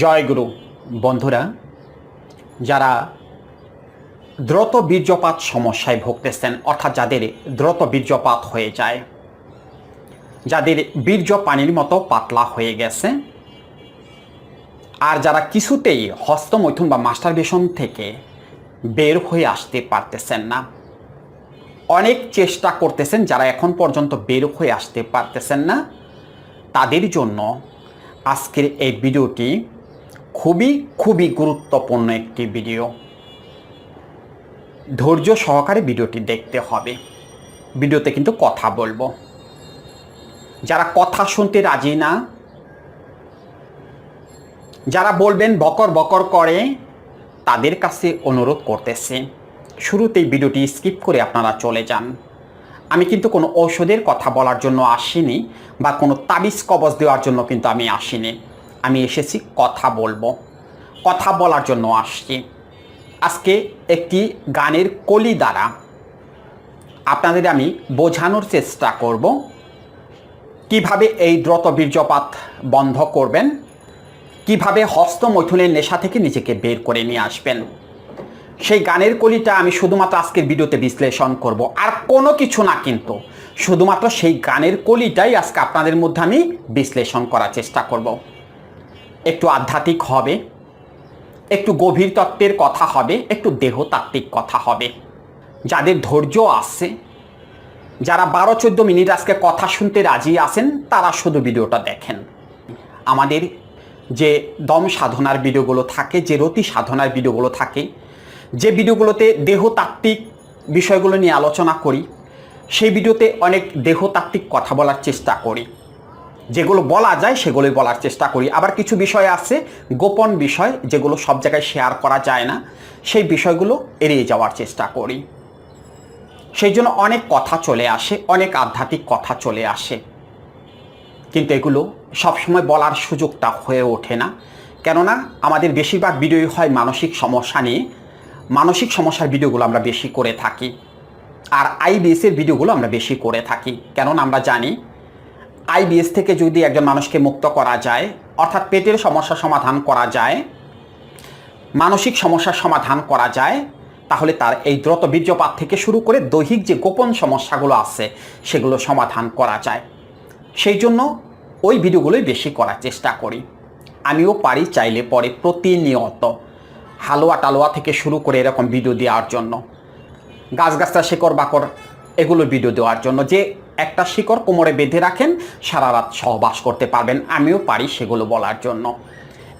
জয়গুরু বন্ধুরা, যারা দ্রুত বীর্যপাত সমস্যায় ভুগতেছেন, অর্থাৎ যাদের দ্রুত বীর্যপাত হয়ে যায়, যাদের বীর্য পানির মতো পাতলা হয়ে গেছে, আর যারা কিছুতেই হস্তমৈথুন বা মাস্টারবেশন থেকে বের হয়ে আসতে পারতেছেন না। অনেক চেষ্টা করতেছেন যারা এখন পর্যন্ত বের হয়ে আসতে পারতেছেন না, তাদের জন্য আজকের এই ভিডিওটি খুবই খুবই গুরুত্বপূর্ণ একটি ভিডিও ধৈর্য সহকারে ভিডিওটি দেখতে হবে। ভিডিওতে কিন্তু কথা বলব। যারা কথা শুনতে রাজি না, যারা বলবেন বকর বকর করে, তাদের কাছে অনুরোধ করতেছে, শুরুতেই ভিডিওটি স্কিপ করে আপনারা চলে যান। আমি কিন্তু কোনো ঔষধের কথা বলার জন্য আসিনি বা কোনো তাবিজ কবজ দেওয়ার জন্য কিন্তু আমি আসিনি। আমি এসেছি, কথা বলব। কথা বলার জন্য আসছি। আজকে একটি গানের কলি দ্বারা আপনাদের আমি বোঝানোর চেষ্টা করব। কীভাবে এই দ্রত বীর্যপাত বন্ধ করবেন? কীভাবে হস্তমৈথুনের নেশা থেকে নিজেকে বের করে নিয়ে আসবেন? সেই গানের কলিটা আমি শুধুমাত্র আজকের ভিডিওতে বিশ্লেষণ করব। আর কোনো কিছু না কিন্তু, শুধুমাত্র সেই গানের কলিটাই আজকে আপনাদের মধ্যে আমি বিশ্লেষণ করার চেষ্টা করব। একটু আধ্যাত্মিক হবে, একটু গভীর তত্ত্বের কথা হবে, একটু দেহতাত্ত্বিক কথা হবে। যাদের ধৈর্য আছে, যারা বারো চোদ্দ মিনিট আজকে কথা শুনতে রাজি আছেন, তারা শুধু ভিডিওটা দেখেন। আমাদের যে দম সাধনার ভিডিওগুলো থাকে, যে রতি সাধনার ভিডিওগুলো থাকে, যে ভিডিওগুলোতে দেহতাত্ত্বিক বিষয়গুলো নিয়ে আলোচনা করি, সেই ভিডিওতে অনেক দেহতাত্ত্বিক কথা বলার চেষ্টা করি। যেগুলো বলা যায় সেগুলোই বলার চেষ্টা করি। আবার কিছু বিষয় আছে, গোপন বিষয়, যেগুলো সব জায়গায় শেয়ার করা যায় না। সেই বিষয়গুলো এড়িয়ে যাওয়ার চেষ্টা করি। সেই জন্য অনেক কথা চলে আসে, অনেক আধ্যাত্মিক কথা চলে আসে। কিন্তু এগুলো সবসময় বলার সুযোগটা হয়ে ওঠে না। কেননা আমাদের বেশিরভাগ ভিডিওই হয় মানসিক সমস্যা নিয়ে। মানসিক সমস্যার ভিডিওগুলো আমরা বেশি করে থাকি। আর আইবিএসের ভিডিওগুলো আমরা বেশি করে থাকি। কেননা আমরা জানি আইবিএস থেকে যদি একজন মানুষকে মুক্ত করা যায়, অর্থাৎ পেটের সমস্যা সমাধান করা যায়, মানসিক সমস্যার সমাধান করা যায়, তাহলে তার এই দ্রুত বীর্যপাত থেকে শুরু করে দৈহিক যে গোপন সমস্যাগুলো আছে, সেগুলো সমাধান করা যায়। সেই জন্য ওই ভিডিওগুলোই বেশি করার চেষ্টা করি। আমিও পারি চাইলে পরে প্রতিনিয়ত হালুয়া টালুয়া থেকে শুরু করে এরকম ভিডিও দেওয়ার জন্য। গাছগাছটা শিকড় বাকড় এগুলো ভিডিও দেওয়ার জন্য। যে একটা শিকড় কোমরে বেঁধে রাখেন, সারা রাত সহবাস করতে পারবেন। আমিও পারি সেগুলো বলার জন্য।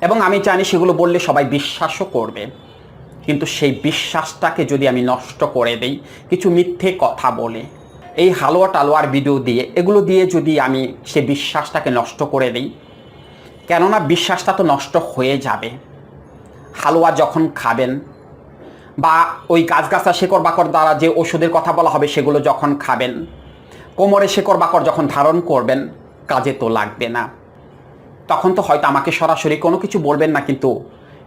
এবং আমি জানি সেগুলো বললে সবাই বিশ্বাসও করবে। কিন্তু সেই বিশ্বাসটাকে যদি আমি নষ্ট করে দেই, কিছু মিথ্যে কথা বলে, এই হালুয়া টালুয়ার ভিডিও দিয়ে, এগুলো দিয়ে যদি আমি সে বিশ্বাসটাকে নষ্ট করে দিই, কেননা বিশ্বাসটা তো নষ্ট হয়ে যাবে। হালুয়া যখন খাবেন বা ওই গাছগাছা শেকড় বাকড় দ্বারা যে ওষুধের কথা বলা হবে, সেগুলো যখন খাবেন কোমরে শেকড় বাকড় যখন ধারণ করবেন, কাজে তো লাগবে না। তখন তো হয়তো আমাকে সরাসরি কোনো কিছু বলবেন না, কিন্তু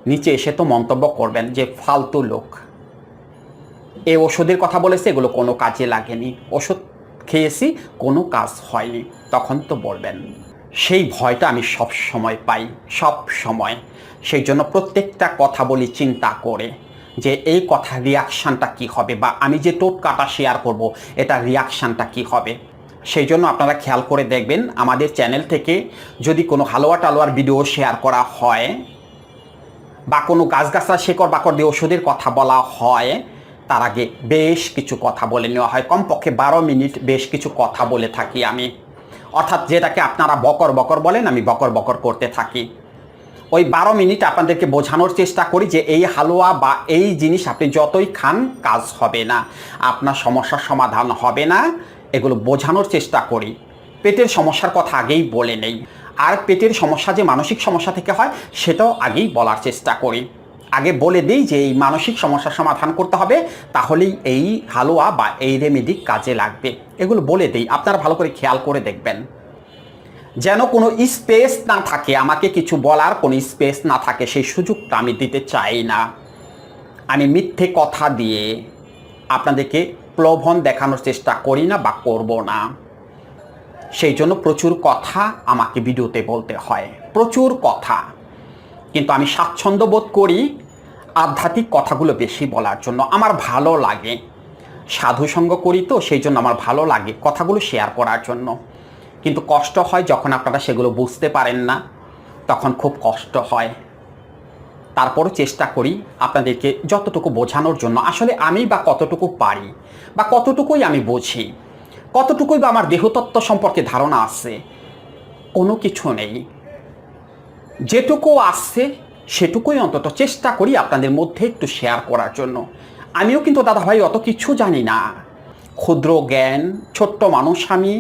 নিচে এসে তো মন্তব্য করবেন যে ফালতু লোক। এ ওষুধের কথা বলেছে, এগুলো কোনো কাজে লাগেনি। ওষুধ খেয়েছি, কোনো কাজ হয়নি। তখন তো বলবেন। সেই ভয়টা আমি সব সময় পাই সব সময় সেই জন্য প্রত্যেকটা কথা বলি চিন্তা করে। যে এই কথা রিয়াকশানটা কি হবে বা আমি যে টোটকাটা শেয়ার করব, এটা রিয়াকশানটা কি হবে? সেই জন্য আপনারা খেয়াল করে দেখবেন, আমাদের চ্যানেল থেকে যদি কোনো হালুয়া টালুয়ার ভিডিও শেয়ার করা হয় বা কোনো গাছগাছরা শেকড় বাকড় দিয়ে ওষুধের কথা বলা হয়, তার আগে বেশ কিছু কথা বলে নেওয়া হয়। কমপক্ষে বারো মিনিট বেশ কিছু কথা বলে থাকি আমি। অর্থাৎ যেটাকে আপনারা বকর বকর বলেন, আমি বকর বকর করতে থাকি। ওই বারো মিনিট আপনাদেরকে বোঝানোর চেষ্টা করি যে এই হালুয়া বা এই জিনিস আপনি যতই খান, কাজ হবে না। আপনার সমস্যার সমাধান হবে না। এগুলো বোঝানোর চেষ্টা করি। পেটের সমস্যার কথা আগেই বলে নেই। আর পেটের সমস্যা যে মানসিক সমস্যা থেকে হয়, সেটাও আগেই বলার চেষ্টা করি। আগে বলে দিই যে এই মানসিক সমস্যার সমাধান করতে হবে, তাহলেই এই হালুয়া বা এই রেমেডি কাজে লাগবে। এগুলো বলে দিই। আপনারা ভালো করে খেয়াল করে দেখবেন। যেন কোনো স্পেস না থাকে, আমাকে কিছু বলার কোনো স্পেস না থাকে, সেই সুযোগটা আমি দিতে চাই না। আমি মিথ্যে কথা দিয়ে আপনাদেরকে প্রলোভন দেখানোর চেষ্টা করি না বা করব না। সেই জন্য প্রচুর কথা আমাকে ভিডিওতে বলতে হয়, প্রচুর কথা। কিন্তু আমি স্বাচ্ছন্দ্য বোধ করি আধ্যাত্মিক কথাগুলো বেশি বলার জন্য। আমার ভালো লাগে সাধু সঙ্গ করি তো, সেই জন্য আমার ভালো লাগে কথাগুলো শেয়ার করার জন্য। কিন্তু কষ্ট হয় যখন আপনারা সেগুলো বুঝতে পারেন না, তখন খুব কষ্ট হয়। তারপরও চেষ্টা করি আপনাদেরকে যতটুকু বোঝানোর জন্য, আসলে আমি বা কতটুকু পারি বা কতটুকুই আমি বুঝি, কতটুকুই বা আমার দেহতত্ত্ব সম্পর্কে ধারণা আছে, কোনো কিছু নেই। যেটুকু আসছে সেটুকুই অন্তত চেষ্টা করি আপনাদের মধ্যে একটু শেয়ার করার জন্য। আমিও কিন্তু দাদাভাই অত কিছু জানি না। ক্ষুদ্র জ্ঞান, ছোট্ট মানুষ আমি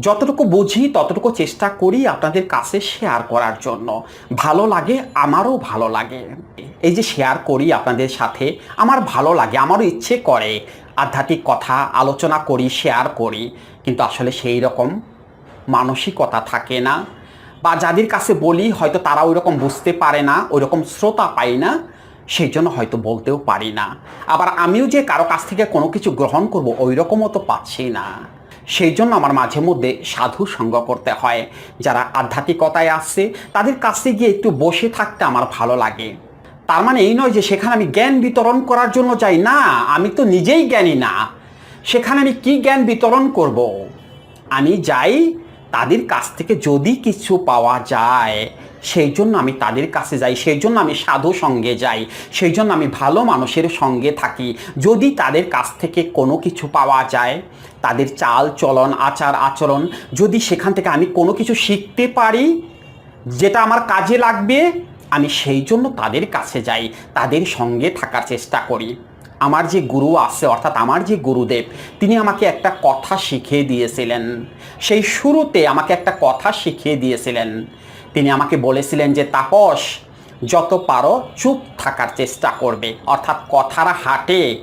যতটুকু বুঝি, ততটুকু চেষ্টা করি আপনাদের কাছে শেয়ার করার জন্য। ভালো লাগে, আমারও ভালো লাগে। এই যে শেয়ার করি আপনাদের সাথে, আমার ভালো লাগে, আমারও ইচ্ছে করে আধ্যাত্মিক কথা, আলোচনা করি শেয়ার করি। কিন্তু আসলে সেই রকম মানসিকতা থাকে না। বা যাদের কাছে বলি, হয়তো তারা ওই রকম বুঝতে পারে না ওই রকম শ্রোতা পাই না সেই জন্য হয়তো বলতেও পারি না। আবার আমিও যে কারও কাছ থেকে কোনো কিছু গ্রহণ করব ওই রকমও তো পাচ্ছি না। সেই জন্য আমার মাঝে মধ্যে সাধু সঙ্গ করতে হয়। যারা আধ্যাত্মিকতায় আসছে, তাদের কাছে গিয়ে একটু বসে থাকতে আমার ভালো লাগে। তার মানে এই নয় যে সেখানে আমি জ্ঞান বিতরণ করার জন্য যাই। না, আমি তো নিজেই জ্ঞানী না। সেখানে আমি কি জ্ঞান বিতরণ করব। আমি যাই তাদের কাছ থেকে যদি কিছু পাওয়া যায়, সেই জন্য আমি তাদের কাছে যাই। সেই জন্য আমি সাধু সঙ্গে যাই। সেই জন্য আমি ভালো মানুষের সঙ্গে থাকি। যদি তাদের কাছ থেকে কোনো কিছু পাওয়া যায় তাদের চাল, চলন, আচার, আচরণ, যদি সেখান থেকে আমি কোনো কিছু শিখতে পারি, যেটা আমার কাজে লাগবে, আমি সেই জন্য তাদের কাছে যাই, তাদের সঙ্গে থাকার চেষ্টা করি। আমার যে গুরু আছে, অর্থাৎ আমার যে গুরুদেব, তিনি আমাকে একটা কথা শিখিয়ে দিয়েছিলেন। সেই শুরুতে আমাকে একটা কথা শিখিয়ে দিয়েছিলেন। তিনি আমাকে বলেছিলেন যে, তাপস, যত পারো চুপ থাকার চেষ্টা করবে, অর্থাৎ কথার হাটে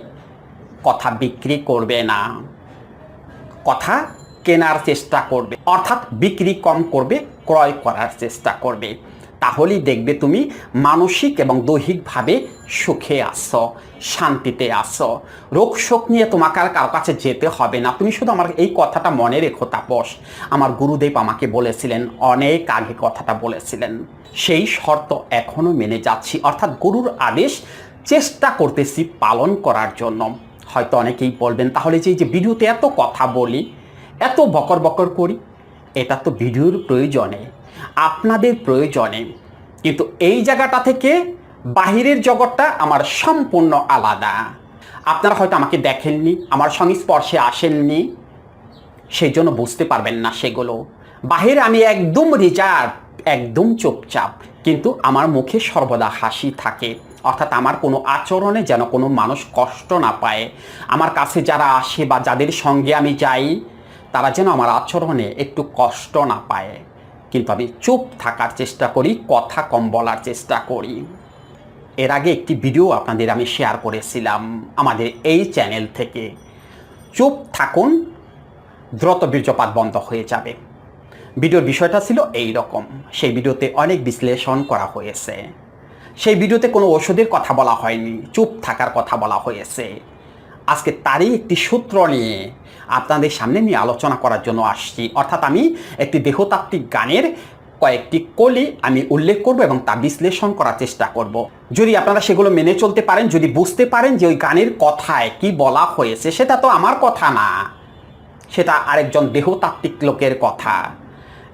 কথা বিক্রি করবে না। কথা কেনার চেষ্টা করবে, অর্থাৎ বিক্রি কম করবে, ক্রয় করার চেষ্টা করবে। তাহলেই দেখবে তুমি মানসিক এবং দৈহিকভাবে সুখে আসো শান্তিতে আসো রোগ শোক নিয়ে তোমাকে আর কারও কাছে যেতে হবে না। তুমি শুধু আমার এই কথাটা মনে রেখো, তাপস। আমার গুরুদেব আমাকে বলেছিলেন, অনেক আগে কথাটা বলেছিলেন, সেই শর্ত এখনও মেনে যাচ্ছি। অর্থাৎ গুরুর আদেশ, চেষ্টা করতেছি পালন করার জন্য। হয়তো অনেকেই বলবেন, তাহলে যে এই যে ভিডিওতে এত কথা বলি, এত বকর বকর করি, এটা তো ভিডিওর প্রয়োজনে, আপনাদের প্রয়োজনে। কিন্তু এই জায়গাটা থেকে বাহিরের জগৎটা আমার সম্পূর্ণ আলাদা। আপনারা হয়তো আমাকে দেখেননি, আমার সংস্পর্শে আসেননি সেই জন্য বুঝতে পারবেন না সেগুলো। বাহিরে আমি একদম রিজার্ভ, একদম চুপচাপ, কিন্তু আমার মুখে সর্বদা হাসি থাকে। অর্থাৎ আমার কোনো আচরণে যেন কোনো মানুষ কষ্ট না পায়। আমার কাছে যারা আসে বা যাদের সঙ্গে আমি যাই, তারা যেন আমার আচরণে একটু কষ্ট না পায়। কিন্তু আমি চুপ থাকার চেষ্টা করি, কথা কম বলার চেষ্টা করি। এর আগে একটি ভিডিও আপনাদের আমি শেয়ার করেছিলাম আমাদের এই চ্যানেল থেকে। চুপ থাকুন, দ্রুত বীর্যপাত বন্ধ হয়ে যাবে। ভিডিওর বিষয়টা ছিল এই রকম সেই ভিডিওতে অনেক বিশ্লেষণ করা হয়েছে। সেই ভিডিওতে কোনো ওষুধের কথা বলা হয়নি, চুপ থাকার কথা বলা হয়েছে। আজকে তারই একটি সূত্র নিয়ে আপনাদের সামনে নিয়ে আলোচনা করার জন্য আসছি। অর্থাৎ আমি একটি দেহতাত্ত্বিক গানের কয়েকটি কলি আমি উল্লেখ করব এবং তা বিশ্লেষণ করার চেষ্টা করব। যদি আপনারা সেগুলো মেনে চলতে পারেন, যদি বুঝতে পারেন যে ওই গানের কথায় কি বলা হয়েছে, সেটা তো আমার কথা না। সেটা আরেকজন দেহতাত্ত্বিক লোকের কথা।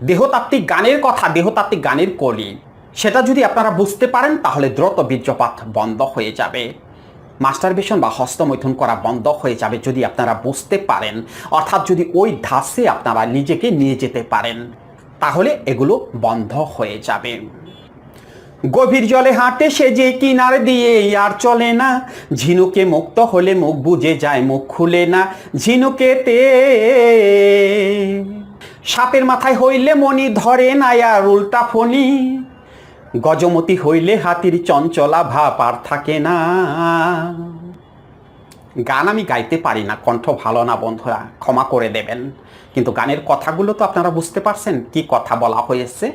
দেহতাত্ত্বিক গানের কথা, দেহতাত্ত্বিক গানের কলি। সেটা যদি আপনারা বুঝতে পারেন, তাহলে দ্রুত বীর্যপাত বন্ধ হয়ে যাবে। মাস্টারবেশন বা হস্তমৈথুন করা বন্ধ হয়ে যাবে যদি আপনারা বুঝতে পারেন। অর্থাৎ যদি ওই ধাসে আপনারা নিজেকে নিয়ে যেতে পারেন, তাহলে এগুলো বন্ধ হয়ে যাবে। গভীর জলে হাঁটে সে যে কিনার দিয়ে আর চলে না। ঝিনুকে মুক্ত হলে মুখ বুঝে যায়, মুখ খুলে না। ঝিনুকেতে সাপের মাথায় হইলে মনি ধরে না, আর উল্টা ফণি। গজমতি হইলে হাতির চঞ্চলা ভাব আর থাকে না। গান আমি গাইতে পারি না, কণ্ঠ ভালো না বন্ধুরা, ক্ষমা করে দেবেন। কিন্তু গানের কথাগুলো তো আপনারা বুঝতে পারছেন কি কথা বলা হয়েছে।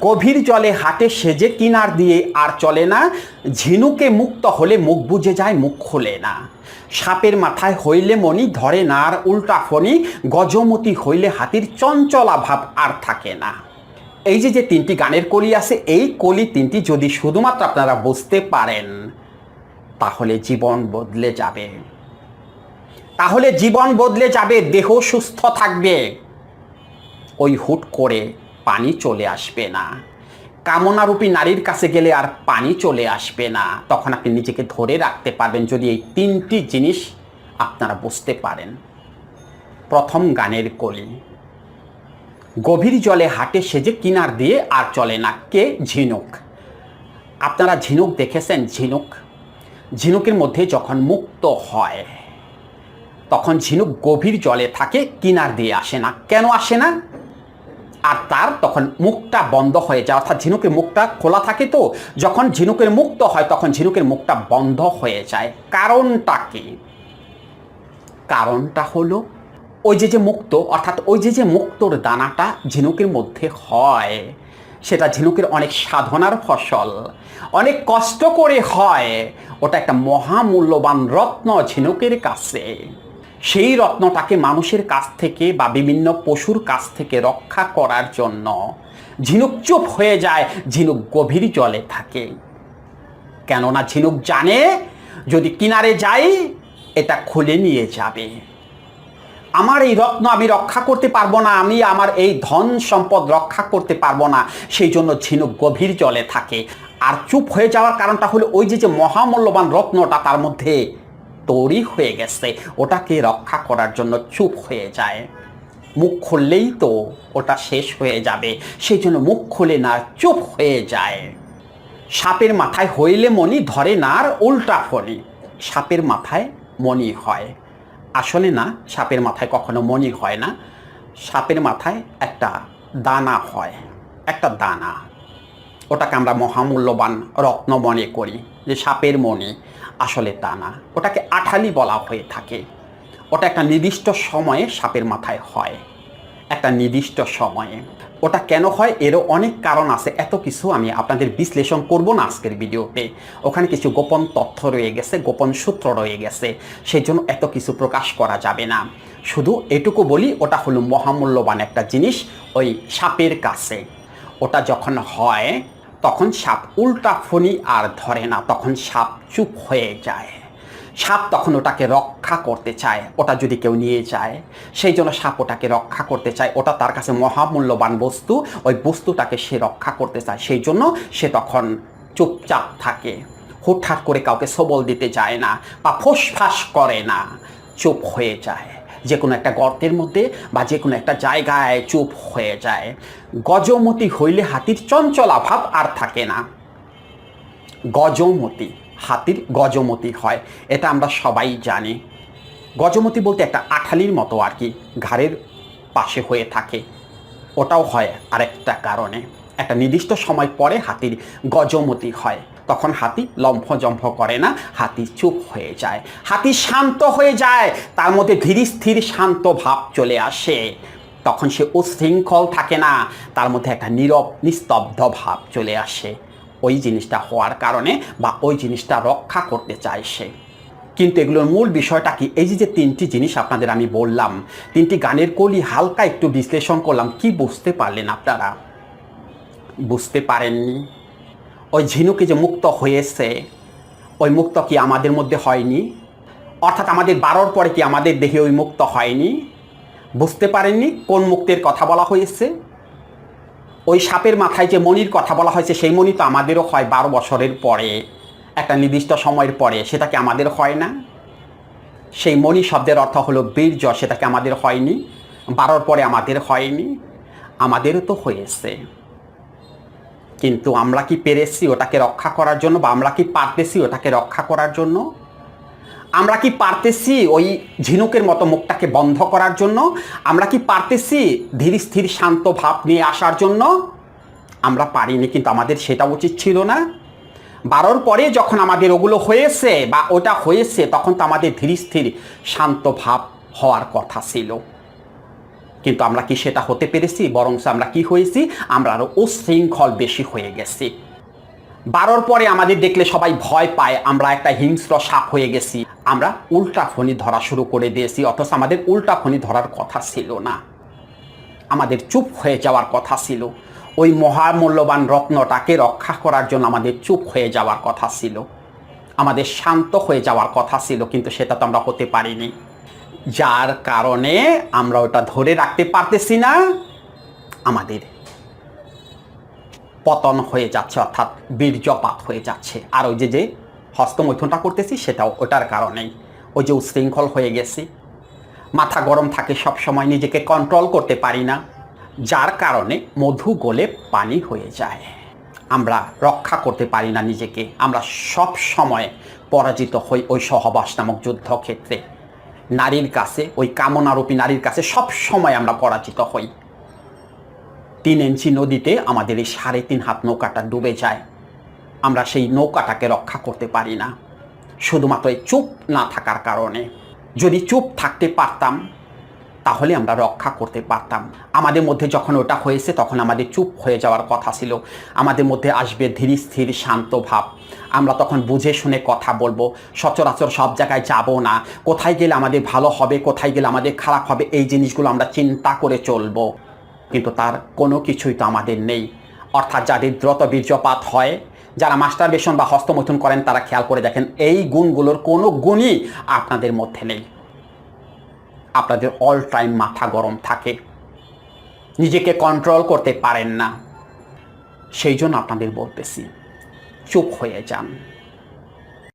গভীর জলে হাটে সেজে কিনার দিয়ে আর চলে না, ঝিনুকে মুক্ত হলে মুখ বুঝে যায়, মুখ খোলে না। সাপের মাথায় হইলে মনি ধরে না আর উল্টা ফণি, গজমতি হইলে হাতির চঞ্চলা ভাব আর থাকে না। এই যে যে তিনটি গানের কলি আছে, এই কলি তিনটি যদি শুধুমাত্র আপনারা বুঝতে পারেন, তাহলে জীবন বদলে যাবে। তাহলে জীবন বদলে যাবে, দেহ সুস্থ থাকবে। ওই হুট করে পানি চলে আসবে না। কামনারূপী নারীর কাছে গেলে আর পানি চলে আসবে না। তখন আপনি নিজেকে ধরে রাখতে পারবেন যদি এই তিনটি জিনিস আপনারা বুঝতে পারেন। প্রথম গানের কলি। গভীর জলে হাটে সেজে কিনার দিয়ে আর চলে না। কে? ঝিনুক। আপনারা ঝিনুক দেখেছেন? ঝিনুক। ঝিনুকের মধ্যে যখন মুক্ত হয়, তখন ঝিনুক গভীর জলে থাকে, কিনার দিয়ে আসে না। কেন আসে না? আর তার তখন মুখটা বন্ধ হয়ে যায়। অর্থাৎ ঝিনুকের মুখটা খোলা থাকে তো, যখন ঝিনুকের মুক্ত হয়, তখন ঝিনুকের মুখটা বন্ধ হয়ে যায়। কারণটা কি? কারণটা হলো ওই যে যে মুক্ত, অর্থাৎ ওই যে যে মুক্তর দানাটা ঝিনুকের মধ্যে হয়, সেটা ঝিনুকের অনেক সাধনার ফসল। অনেক কষ্ট করে হয়, ওটা একটা মহামূল্যবান রত্ন ঝিনুকের কাছে। সেই রত্নটাকে মানুষের কাছ থেকে বা বিভিন্ন পশুর কাছ থেকে রক্ষা করার জন্য ঝিনুক চুপ হয়ে যায়, ঝিনুক গভীর জলে থাকে। কেননা ঝিনুক জানে, যদি কিনারে যাই, এটা খুলে নিয়ে যাবে। আমার এই রত্ন আমি রক্ষা করতে পারব না, আমি আমার এই ধন সম্পদ রক্ষা করতে পারব না, সেই জন্য ঝিনুক গভীর জলে থাকে। আর চুপ হয়ে যাওয়ার কারণটা হলো ওই যে যে মহামূল্যবান রত্নটা তার মধ্যে তৈরি হয়ে গেছে, ওটাকে রক্ষা করার জন্য চুপ হয়ে যায়। মুখ খুললেই তো ওটা শেষ হয়ে যাবে, সেই জন্য মুখ খুলে না, চুপ হয়ে যায়। সাপের মাথায় হইলে মনি, ধরে না আর উল্টা ফণি সাপের মাথায় মণি হয়। আসলে না, সাপের মাথায় কখনো মণি হয় না। সাপের মাথায় একটা দানা হয়, একটা দানা। ওটাকে আমরা মহামূল্যবান রত্ন মনে করি যে সাপের মণি আসলে তা না। ওটাকে আঠালি বলা হয়ে থাকে। ওটা একটা নির্দিষ্ট সময়ে সাপের মাথায় হয়। একটা নির্দিষ্ট সময়ে। ওটা কেন হয়? এরও অনেক কারণ আছে। এত কিছু আমি আপনাদের বিশ্লেষণ করব না আজকের ভিডিওতে। ওখানে কিছু গোপন তথ্য রয়ে গেছে, গোপন সূত্র রয়ে গেছে। সেই জন্য এত কিছু প্রকাশ করা যাবে না। শুধু এটুকু বলি, ওটা হলো মহামূল্যবান একটা জিনিস, ওই সাপের কাছে। ওটা যখন হয়, তখন সাপ উল্টা ফণি আর ধরে না, তখন সাপ চুপ হয়ে যায়। সাপ তখন ওটাকে রক্ষা করতে চায়, ওটা যদি কেউ নিয়ে যায়, সেই জন্য সাপ ওটাকে রক্ষা করতে চায়, ওটা তার কাছে মহামূল্যবান বস্তু, ওই বস্তুটাকে সে রক্ষা করতে চায়, সেই জন্য সে তখন চুপচাপ থাকে, হুটহাট করে কাউকে সবল দিতে যায় না, বা ফোসফাস করে না, চুপ হয়ে যায়। যে কোনো একটা গর্তের মধ্যে বা যে কোনো একটা জায়গায় চুপ হয়ে যায়। গজমতি হইলে হাতির চঞ্চলা ভাব আর থাকে না। গজমতি। হাতির গজমতি হয়, এটা আমরা সবাই জানি। গজমতি বলতে একটা আঠালির মতো আর কি, ঘাড়ের পাশে হয়ে থাকে। ওটাও হয় আরেকটা কারণে। একটা নির্দিষ্ট সময় পরে হাতির গজমতি হয়, তখন হাতি লম্ফজম্ফ করে না, হাতি চুপ হয়ে যায়। হাতি শান্ত হয়ে যায়, তার মধ্যে ধীর স্থির শান্ত ভাব চলে আসে। তখন সে উশৃঙ্খল থাকে না, তার মধ্যে একটা নীরব, নিস্তব্ধ ভাব চলে আসে। ওই জিনিসটা হওয়ার কারণে বা ওই জিনিসটা রক্ষা করতে চায় সে। কিন্তু এগুলোর মূল বিষয়টা কি? এই যে যে তিনটি জিনিস আপনাদের আমি বললাম, তিনটি গানের কলি হালকা একটু বিশ্লেষণ করলাম, কি বুঝতে পারলেন আপনারা? বুঝতে পারেননি? ওই ঝিনুকে যে মুক্ত হয়েছে, ওই মুক্ত কি আমাদের মধ্যে হয়নি? অর্থাৎ আমাদের বারোর পরে কি আমাদের দেহে ওই মুক্ত হয়নি? বুঝতে পারেননি কোন মুক্তের কথা বলা হয়েছে? ওই সাপের মাথায় যে মনির কথা বলা হয়েছে, সেই মণি তো আমাদেরও হয় বারো বছরের পরে। একটা নির্দিষ্ট সময়ের পরে, সেটা কি আমাদের হয় না? সেই মণি শব্দের অর্থ হলো বীর্য, সেটা কি আমাদের হয়নি? বারোর পরে আমাদের হয়নি। আমাদেরও তো হয়েছে। কিন্তু আমরা কি পেরেছি ওটাকে রক্ষা করার জন্য বা আমরা কি পারতেছি ওটাকে রক্ষা করার জন্য? আমরা কি পারতেছি ওই ঝিনুকের মতো মুখটাকে বন্ধ করার জন্য? আমরা কি পারতেছি ধীর স্থির শান্ত ভাব নিয়ে আসার জন্য? আমরা পারিনি, কিন্তু আমাদের সেটা উচিত ছিল না। বারোর পরে যখন আমাদের ওগুলো হয়েছে বা ওটা হয়েছে, তখন তো আমাদের ধীর স্থির শান্ত ভাব হওয়ার কথা ছিল। কিন্তু আমরা কি সেটা হতে পেরেছি? বরং আমরা কি হয়েছি? আমরা আরও উশৃঙ্খল বেশি হয়ে গেছি। বারোর পরে আমাদের দেখলে সবাই ভয় পায়, আমরা একটা হিংস্র সাপ হয়ে গেছি। আমরা উল্টা ফণি ধরা শুরু করে দিয়েছি, অথচ আমাদের উল্টা ফণি ধরার কথা ছিল না। আমাদের চুপ হয়ে যাওয়ার কথা ছিল। ওই মহামূল্যবান রত্নটাকে রক্ষা করার জন্য আমাদের চুপ হয়ে যাওয়ার কথা ছিল। আমাদের শান্ত হয়ে যাওয়ার কথা ছিল, কিন্তু সেটা তো আমরা হতে পারিনি। যার কারণে আমরা ওটা ধরে রাখতে পারতেছি না। আমাদের পতন হয়ে যাচ্ছে, অর্থাৎ বীর্যপাত হয়ে যাচ্ছে। আর ওই যে যে হস্তমৈথুনটা করতেছি, সেটাও ওটার কারণেই। ওই যে উশৃঙ্খল হয়ে গেছি। মাথা গরম থাকে সব সময় নিজেকে কন্ট্রোল করতে পারি না। যার কারণে মধু গলে পানি হয়ে যায়। আমরা রক্ষা করতে পারি না নিজেকে। আমরা সব সময় পরাজিত হই ওই সহবাস নামক যুদ্ধক্ষেত্রে। নারীর কাছে, ওই কামনারূপী নারীর কাছে সব সময় আমরা পরাজিত হই। তিন ইঞ্চি নদীতে আমাদের এই সাড়ে তিন হাত নৌকাটা ডুবে যায়। আমরা সেই নৌকাটাকে রক্ষা করতে পারি না। শুধুমাত্র চুপ না থাকার কারণে। যদি চুপ থাকতে পারতাম, তাহলে আমরা রক্ষা করতে পারতাম। আমাদের মধ্যে যখন ওটা হয়েছে, তখন আমাদের চুপ হয়ে যাওয়ার কথা ছিল। আমাদের মধ্যে আসবে ধীর স্থির শান্ত ভাব। আমরা তখন বুঝে শুনে কথা বলব, সচরাচর সব জায়গায় যাব না। কোথায় গেলে আমাদের ভালো হবে, কোথায় গেলে আমাদের খারাপ হবে, এই জিনিসগুলো আমরা চিন্তা করে চলবো। কিন্তু তার কোনো কিছুই তো আমাদের নেই। অর্থাৎ যাদের দ্রুত বীর্যপাত হয় যারা মাস্টার বেশন বা হস্তমৈথুন করেন, তারা খেয়াল করে দেখেন, এই গুণগুলোর কোনো গুণই আপনাদের মধ্যে নেই। আপনাদের অল টাইম মাথা গরম থাকে। নিজেকে কন্ট্রোল করতে পারেন না। সেই জন্য আপনাদের বলতেছি, চুপ হয়ে যান।